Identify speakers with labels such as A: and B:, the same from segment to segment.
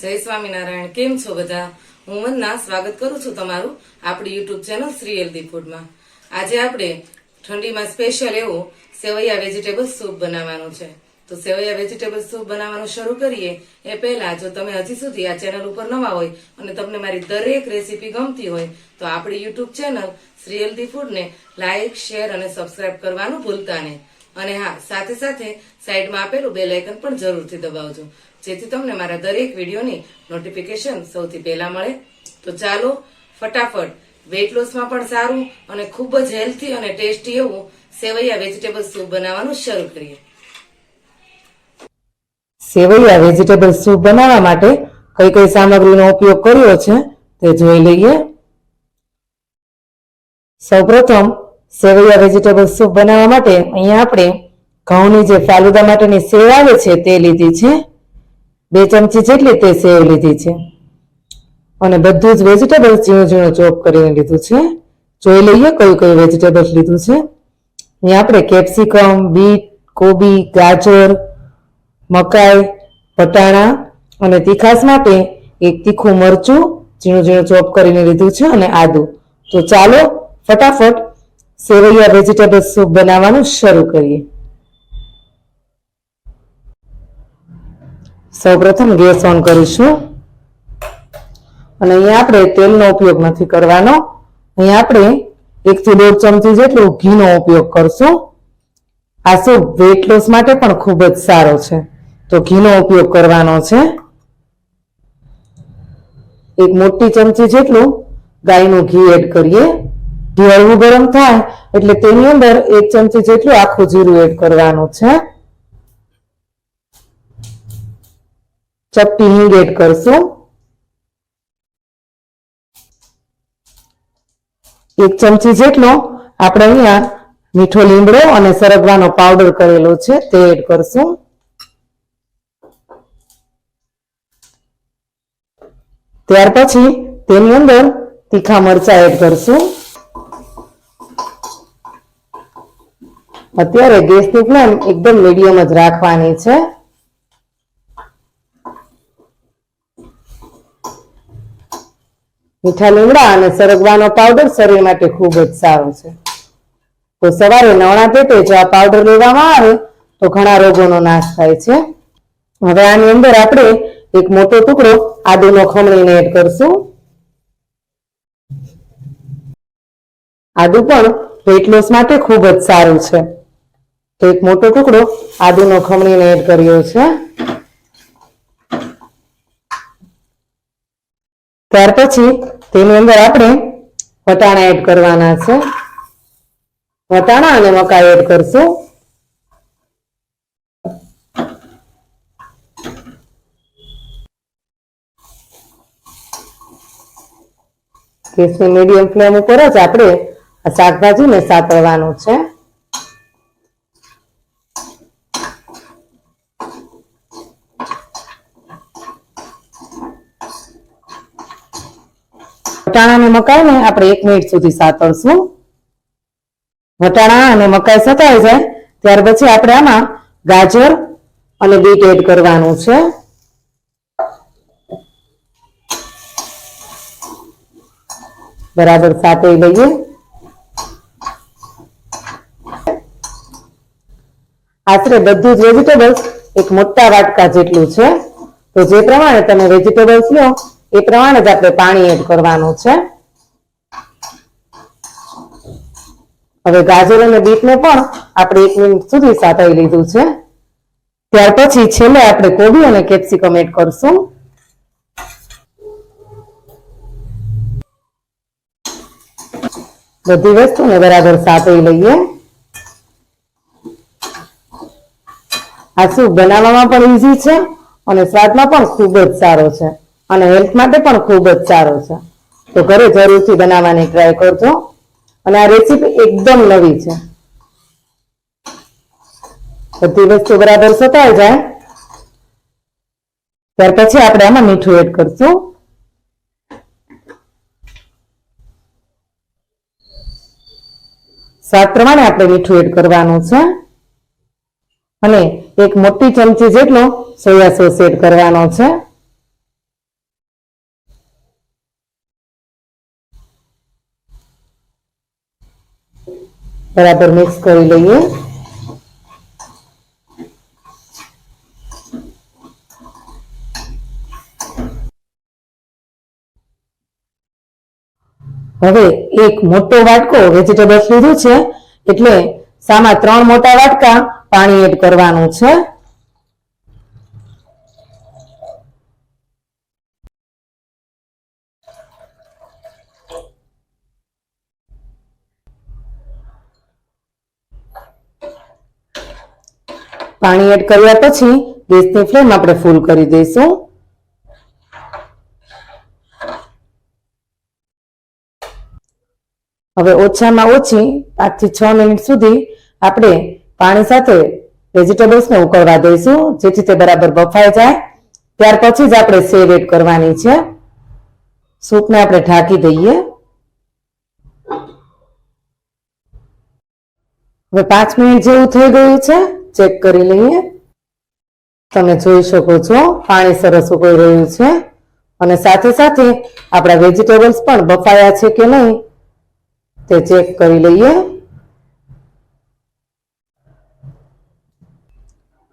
A: જય સ્વામિનારાયણ. કેમ છો બધા? હું વંદના, સ્વાગત કરું છું તમારું આપણી યુટ્યુબ ચેનલ શ્રી હેલ્ધી ફૂડમાં. આજે આપણે ઠંડીમાં સ્પેશિયલ એવું સેવૈયા વેજીટેબલ સૂપ બનાવવાનું છે. તો સેવૈયા વેજીટેબલ સૂપ બનાવવાનું શરૂ કરીએ. એ પહેલા જો તમે હજી સુધી આ ચેનલ ઉપર નવા હોય અને તમને મારી દરેક રેસીપી ગમતી હોય, તો આપણી યુટ્યુબ ચેનલ શ્રી હેલ્ધી ફૂડને લાઇક શેર અને સબસ્ક્રાઇબ કરવાનું ભૂલતા નહીં. અને હા, સાથે સાથે સાઈડમાં આપેલું બે લાયકન પણ જરૂરથી દબાવજો. જેથી તમને મારા દરેક વિડીયોની નોટિફિકેશન સૌથી પહેલા મળે. તો ચાલો, ફટાફટ વેઇટ લોસમાં પણ સારું અને ખૂબ જ હેલ્થી અને ટેસ્ટી એવું સેવૈયા વેજીટેબલ સૂપ બનાવવાનું શરૂ કરીએ. સેવૈયા વેજીટેબલ સૂપ બનાવવા માટે કઈ કઈ સામગ્રીનો ઉપયોગ કર્યો છે તે જોઈ લઈએ. સૌપ્રથમ, સેવૈયા વેજીટેબલ સૂપ બનાવવા માટે અહીંયા આપણે ઘઉંની જે ફાલુદા માટેની સેવ આવે છે તે લીધી છે. બે ચમચી જેટલી તે સેવ લીધી છે. અને બધું જ વેજીટેબલ્સ ઝીણું ઝીણું ચોપ કરીને લીધું છે. જોઈ લઈએ કયું કયું વેજીટેબલ્સ લીધું છે. અહીંયા આપણે કેપ્સિકમ, બીટ, કોબી, ગાજર, મકાઈ વટાણા અને તીખાસ માટે એક તીખું મરચું ઝીણું ઝીણું ચોપ કરીને લીધું છે અને આદુ. તો ચાલો ફટાફટ સેવૈયા વેજીટેબલ સૂપ બનાવવાનું શરૂ કરીએ. સૌપ્રથમ ગેસ ઓન કરીશું. અને અહીંયા આપણે તેલનો ઉપયોગ નથી કરવાનો. અહીંયા આપણે એકથી દોઢ ચમચી જેટલું ઘીનો ઉપયોગ કરશું. આ સૂપ વેટ લોસ માટે પણ ખૂબ જ સારો છે. તો ઘીનો ઉપયોગ કરવાનો છે. એક મોટી ચમચી જેટલું ગાયનું ઘી એડ કરીએ. ઘી હળવું ગરમ થાય એટલે તેની અંદર એક ચમચી જેટલું આખું જીરું એડ કરવાનું છે. ચપટી હિંગ કરશું. એક ચમચી જેટલો આપણે અહીંયા મીઠો લીમડો અને સરગવાનો પાવડર કરેલો છે તે એડ કરશું. ત્યાર પછી તેની અંદર તીખા મરચા એડ કરશું. અત્યારે ગેસની ફ્લેમ એકદમ મીડિયમ જ રાખવાની છે. મીઠા લીમડા અને સરગવાનો પાવડર શરીર માટે ખૂબ જ સારો છે. તો સવારે નવણા પેટે જો આ પાવડર લેવામાં આવે, તો ઘણા રોગોનો નાશ થાય છે. હવે આની અંદર આપણે એક મોટો ટુકડો આદુનો ખમણીને એડ કરશું. આદુ પણ વેટ લોસ માટે ખૂબ જ સારું છે. તો એક મોટો ટુકડો આદુનો ખમણીને એડ કર્યો છે. ત્યાર પછી તેની અંદર આપણે વટાણા એડ કરવાના છે. વટાણા અને મકા એડ કરશું. ગેસની મીડિયમ ફ્લેમ ઉપર જ આપણે આ શાકભાજીને સાતળવાનું છે. વટાણા મકાઈ મકાઈને આપણે એક મિનિટ સુધી સાતળશું. વટાણા અને મકાઈ સતાઈ જાય ત્યાર પછી આપણે આમાં ગાજર અને બીટ એડ કરવાનું છે. બરાબર સાતળી લઈએ. આશરે બધું જ વેજીટેબલ્સ એક મોટા વાટકા જેટલું છે. તો જે પ્રમાણે તમે વેજીટેબલ્સ લો એ પ્રમાણે જ આપણે પાણી એડ કરવાનું છે. હવે ગાજર અને બીટને પણ આપણે એક મિનિટ સુધી સાતળી લીધું છે. ત્યાર પછી છેલ્લે આપણે કોબી અને કેપ્સિકમ એડ કરશું. બધી વસ્તુને બરાબર સાતળી લઈએ. આ સૂપ બનાવવામાં પણ ઈઝી છે અને સ્વાદમાં પણ ખૂબ જ સારો છે. અને હેલ્થ માટે પણ ખૂબ જ સારો છે. તો ઘરે જરૂરથી બનાવવાની ટ્રાય કરજો. અને આ રેસીપી એકદમ નવી છે. બધી વસ્તુ બરાબર સતાઈ જાય. ત્યાર પછી આપણે આમાં મીઠું એડ કરશું. સ્વાદ પ્રમાણે આપણે મીઠું એડ કરવાનું છે. અને એક મોટી ચમચી જેટલો સોયા સોસ એડ કરવાનો છે. બરાબર મિક્સ કરી લઈએ. હવે એક મોટો વાટકો વેજીટેબલ્સ લીધું છે, એટલે સામા ત્રણ મોટા વાટકા પાણી એડ કરવાનું છે. પાણી એડ કર્યા પછી ગેસની ફ્લેમ આપણે ફૂલ કરી દઈશું. હવે ઓછામાં ઓછી પાંચથી છ મિનિટ સુધી આપણે પાણી સાથે વેજીટેબલ્સને ઉકળવા દઈશું, જેથી તે બરાબર બફાઈ જાય. ત્યાર પછી જ આપણે સેવ એડ કરવાની છે. સૂપને આપણે ઢાંકી દઈએ. હવે પાંચ મિનિટ જેવું થઈ ગયું છે. ચેક કરી લઈએ. તમે જોઈ શકો છો, પાણી સરસ ઉકળી રહ્યું છે. અને સાથે સાથે આપણા વેજીટેબલ્સ પણ બફાયા છે કે નહીં, તે ચેક કરી લઈએ.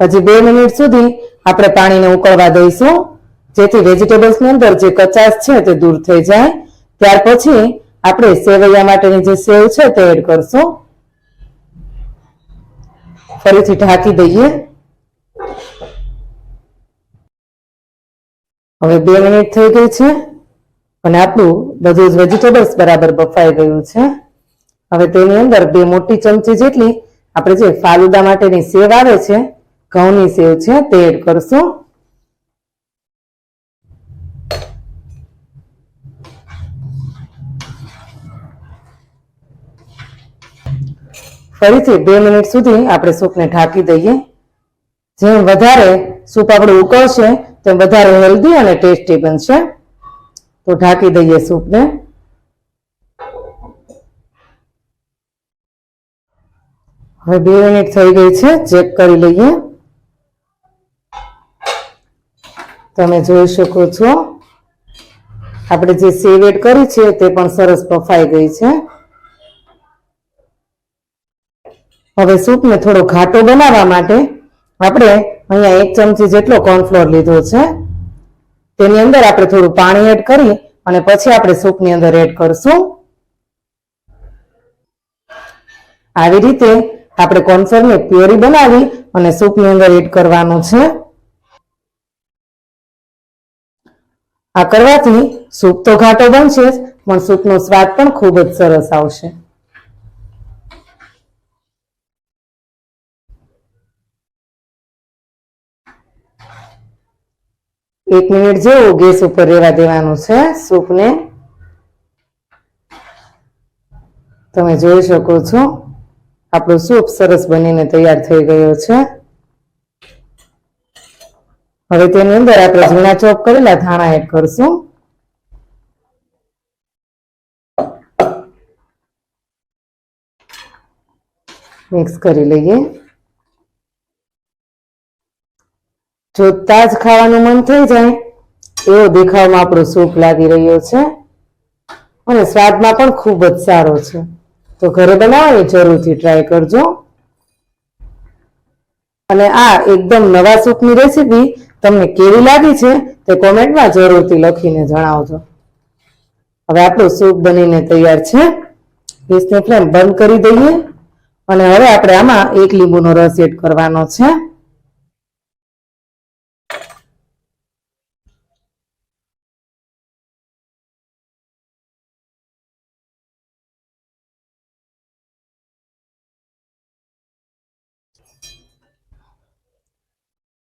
A: હજી બે મિનિટ સુધી આપણે પાણીને ઉકળવા દઈશું. જેથી વેજીટેબલ્સની અંદર જે કચાશ છે તે દૂર થઈ જાય. ત્યાર પછી આપણે સેવૈયા માટેની જે સેવ છે તે એડ કરશું. ફરીથી ઢાંકી દઈએ. હવે બે મિનિટ થઈ ગઈ છે અને આપણું બધું જ વેજીટેબલ્સ બરાબર બફાઈ ગયું છે. હવે તેની અંદર બે મોટી ચમચી જેટલી આપણે જે ફાલુદા માટેની સેવ આવે છે, ઘઉંની સેવ છે તે એડ કરશું. ફરીથી બે મિનિટ સુધી આપણે સૂપને ઢાંકી દઈએ. જેમ વધારે સૂપ આપણું ઉકળશે, તેમ વધારે હેલ્ધી અને ટેસ્ટી બનશે. તો ઢાંકી દઈએ સૂપને. હવે બે મિનિટ થઈ ગઈ છે, ચેક કરી લઈએ. તમે જોઈ શકો છો. આપણે જે સેવેડ કરી છે, તે પણ સરસ બફાઈ ગઈ છે. હવે સૂપને થોડો ઘાટો બનાવવા માટે આપણે અહીંયા એક ચમચી જેટલો કોર્નફ્લોર લીધો છે. તેની અંદર આપણે થોડું પાણી એડ કરી અને પછી આપણે સૂપની અંદર એડ કરશું. આવી રીતે આપણે કોર્નફ્લોરને પ્યોરી બનાવી અને સૂપની અંદર એડ કરવાનું છે. આ કરવાથી સૂપ તો ઘાટો બનશે પણ સૂપનો સ્વાદ પણ ખૂબ જ સરસ આવશે. એક મિનિટ જેવું, ગેસ ઉપર રહેવા દેવાનું છે, સૂપને. તમે જોઈ શકો છો, આપણો સૂપ સરસ બનીને તૈયાર થઈ ગયો છે. હવે તેની અંદર આપણે ઝીણા ચોપ કરેલા ધાણા એડ કરશું. મિક્સ કરી લઈએ. જોતા જ ખાવાનું મન થઈ જાય, એવો દેખાવમાં આપણો સૂપ લાગી રહ્યો છે. અને સ્વાદમાં પણ ખૂબ જ સારો છે. તો ઘરે બનાવો જરૂરથી ટ્રાય કરજો. અને આ એકદમ નવા સૂપની રેસીપી તમને કેવી લાગી છે તે કોમેન્ટમાં જરૂરથી લખીને જણાવજો. હવે આપણું સૂપ બનીને તૈયાર છે. ગેસની ફ્લેમ બંધ કરી દઈએ. અને હવે આપણે આમાં એક લીંબુનો રસ એડ કરવાનો છે.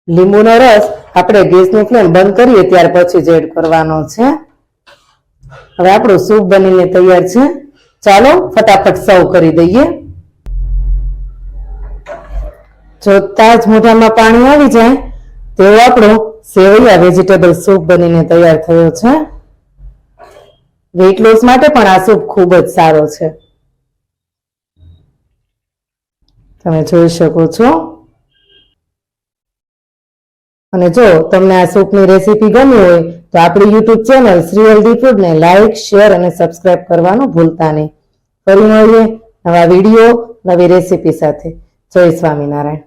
A: લીંબુનો રસ આપણે ગેસની ફ્લેમ બંધ કરીએ ત્યાર પછી જ એડ કરવાનો છે. હવે આપણું સૂપ બનીને તૈયાર છે. ચાલો ફટાફટ સર્વ કરી દઈએ. જોતા જ મોઢામાં પાણી આવી જાય, તેવો આપણો સેવૈયા વેજીટેબલ સૂપ બનીને તૈયાર થયો છે. વેટ લોસ માટે પણ આ સૂપ ખૂબ જ સારો છે. તમે જોઈ શકો છો. અને જો તમને આ સૂપની રેસીપી ગમી હોય, તો આપણી યુટ્યુબ ચેનલ શ્રી હેલ્ધી ફૂડને લાઇક શેર અને સબસ્ક્રાઇબ કરવાનું ભૂલતા નહીં. ફરી મળીએ નવા વીડિયો, નવી રેસીપી સાથે. જય સ્વામિનારાયણ.